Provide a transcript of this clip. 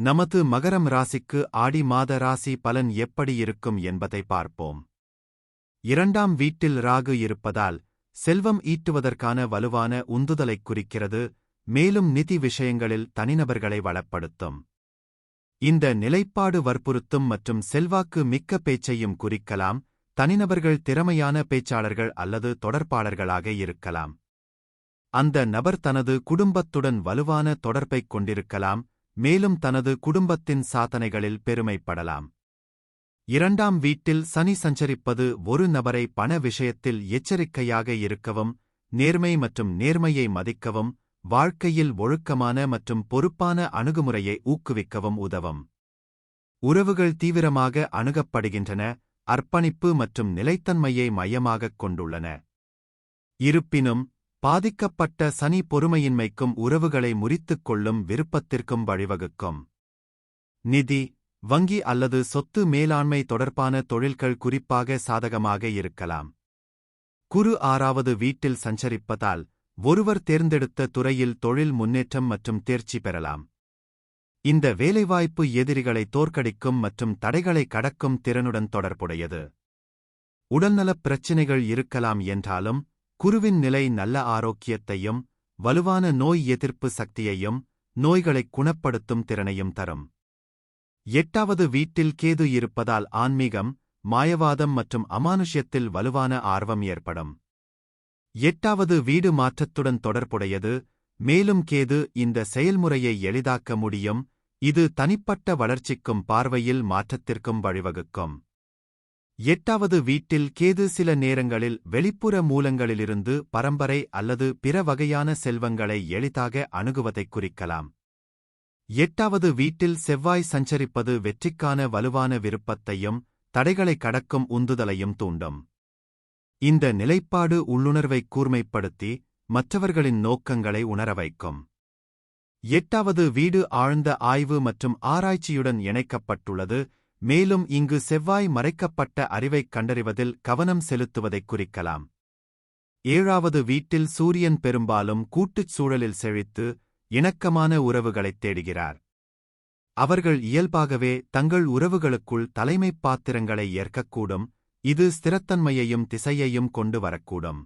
நமது மகரம் ராசிக்கு ஆடி மாத ராசி பலன் எப்படி இருக்கும் என்பதை பார்ப்போம். இரண்டாம் வீட்டில் ராகு இருப்பதால் செல்வம் ஈட்டுவதற்கான வலுவான உந்துதலைக் குறிக்கிறது மேலும் நிதி விஷயங்களில் தனிநபர்களை வளப்படுத்தும். இந்த நிலைப்பாடு வற்புறுத்தும் மற்றும் செல்வாக்கு மிக்க பேச்சையும் குறிக்கலாம் தனிநபர்கள் திறமையான பேச்சாளர்கள் அல்லது தொடர்பாளர்களாக இருக்கலாம். அந்த நபர் தனது குடும்பத்துடன் வலுவான தொடர்பைக் கொண்டிருக்கலாம் மேலும் தனது குடும்பத்தின் சாதனைகளில் பெருமைப்படலாம். இரண்டாம் வீட்டில் சனி சஞ்சரிப்பது ஒரு நபரை பண விஷயத்தில் எச்சரிக்கையாக இருக்கவும் நேர்மை மற்றும் நேர்மையை மதிக்கவும் வாழ்க்கையில் ஒழுக்கமான மற்றும் பொறுப்பான அணுகுமுறையை ஊக்குவிக்கவும் உதவும். உறவுகள் தீவிரமாக அணுகப்படுகின்றன அர்ப்பணிப்பு மற்றும் நிலைத்தன்மையை மையமாகக் கொண்டுள்ளன. இருப்பினும் பாதிக்கப்பட்ட சனி பொறுமையின்மைக்கும் உறவுகளை முறித்துக் கொள்ளும் விருப்பத்திற்கும் வழிவகுக்கும். நிதி வங்கி அல்லது சொத்து மேலாண்மை தொடர்பான தொழில்கள் குறிப்பாக சாதகமாக இருக்கலாம். குரு ஆறாவது வீட்டில் சஞ்சரிப்பதால் ஒருவர் தேர்ந்தெடுத்த துறையில் தொழில் முன்னேற்றம் மற்றும் தேர்ச்சி பெறலாம். இந்த வேலைவாய்ப்பு எதிரிகளை தோற்கடிக்கும் மற்றும் தடைகளை கடக்கும் திறனுடன் தொடர்புடையது. உடல்நலப் பிரச்சினைகள் இருக்கலாம் என்றாலும் குருவின் நிலை நல்ல ஆரோக்கியத்தையும் வலுவான நோய் எதிர்ப்பு சக்தியையும் நோய்களைக் குணப்படுத்தும் திறனையும் தரும். எட்டாவது வீட்டில் கேது இருப்பதால் ஆன்மீகம் மாயவாதம் மற்றும் அமானுஷ்யத்தில் வலுவான ஆர்வம் ஏற்படும். எட்டாவது வீடு மாற்றத்துடன் தொடர்புடையது மேலும் கேது இந்த செயல்முறையை எளிதாக்க முடியும் இது தனிப்பட்ட வளர்ச்சிக்கும் பார்வையில் மாற்றத்திற்கும் வழிவகுக்கும். எட்டாவது வீட்டில் கேது சில நேரங்களில் வெளிப்புற மூலங்களிலிருந்து பரம்பரை அல்லது பிற வகையான செல்வங்களை எளிதாக அணுகுவதைக் குறிக்கலாம். எட்டாவது வீட்டில் செவ்வாய் சஞ்சரிப்பது வெற்றிக்கான வலுவான விருப்பத்தையும் தடைகளை கடக்கும் உந்துதலையும் தூண்டும். இந்த நிலைப்பாடு உள்ளுணர்வைக் கூர்மைப்படுத்தி மற்றவர்களின் நோக்கங்களை உணர வைக்கும். எட்டாவது வீடு ஆழ்ந்த ஆய்வு மற்றும் ஆராய்ச்சியுடன் இணைக்கப்பட்டுள்ளது மேலும் இங்கு செவ்வாய் மறைக்கப்பட்ட அறிவைக் கண்டறிவதில் கவனம் செலுத்துவதைக் குறிக்கலாம். ஏழாவது வீட்டில் சூரியன் பெரும்பாலும் கூட்டுச் சூழலில் செழித்து இணக்கமான உறவுகளைத் தேடுகிறார். அவர்கள் இயல்பாகவே தங்கள் உறவுகளுக்குள் தலைமைப் பாத்திரங்களை ஏற்கக்கூடும் இது ஸ்திரத்தன்மையையும் திசையையும் கொண்டு வரக்கூடும்.